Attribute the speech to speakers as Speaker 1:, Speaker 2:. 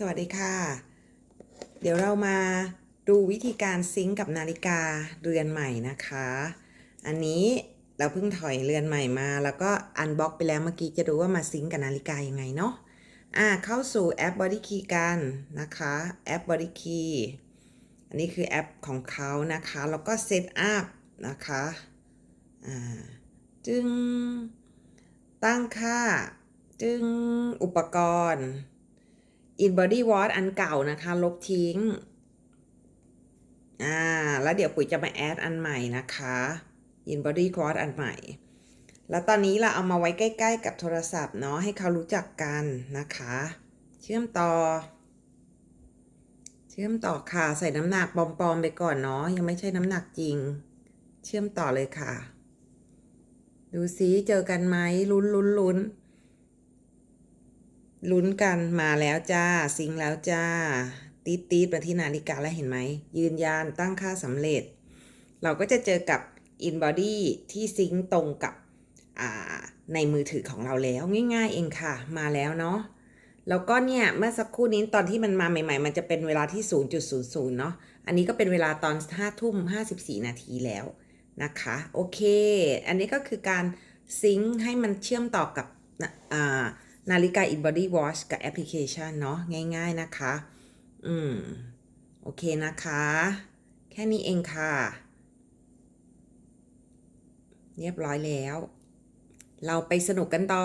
Speaker 1: สวัสดีค่ะ เดี๋ยวเรามาดูวิธีการซิงกับนาฬิกาเรือนใหม่นะคะ อันนี้เราเพิ่งถอยเรือนใหม่มา แล้วก็อันบ็อกไปแล้วเมื่อกี้จะดูว่ามาซิงก์กับนาฬิกายังไงเนาะอ่าเข้าสู่แอป Body Key กันนะคะแอป Body Key อันนี้คือแอปของเขานะคะ แล้วก็เซตอัพนะคะอ่าจึงตั้งค่าจึงอุปกรณ์ in body watch อันเก่านะคะ ลบทิ้ง อ่า แล้วเดี๋ยวปุ๋ยจะมาแอดอันใหม่นะคะ in body watch อันใหม่ แล้วตอนนี้เราเอามาไว้ใกล้ ๆ กับโทรศัพท์เนาะให้เขารู้จักกันนะคะ เชื่อมต่อ เชื่อมต่อค่ะใส่น้ำหนักปลอมๆไปก่อนเนาะยังไม่ใช่น้ำหนักจริง เชื่อมต่อเลยค่ะ ดูซิเจอกันไหมลุ้นลุ้นลุ้น ลุ้นกันมาแล้วจ้า ซิงแล้วจ้า ตีดตีดมาที่นาฬิกาแล้วเห็นไหม ยืนยันตั้งค่าสำเร็จ เราก็จะเจอกับ InBody ที่ซิงตรงกับในมือถือของเราแล้วง่ายๆเองค่ะ มาแล้วเนาะแล้วก็เนี่ย เมื่อสักครู่นี้ตอนที่มันมาใหม่ ๆ มันจะเป็นเวลาที่ 0.00 เนาะอันนี้ก็เป็นเวลาตอน5ทุ่ม 54 นาทีแล้วนะคะ โอเค อันนี้ก็คือการซิงค์ให้มันเชื่อมต่อกับอ่า นาฬิกา InBody Watch กับแอปพลิเคชันเนาะง่าย ๆนะคะ อืม โอเคนะคะ แค่นี้เองค่ะ เรียบร้อยแล้ว เราไปสนุกกันต่อ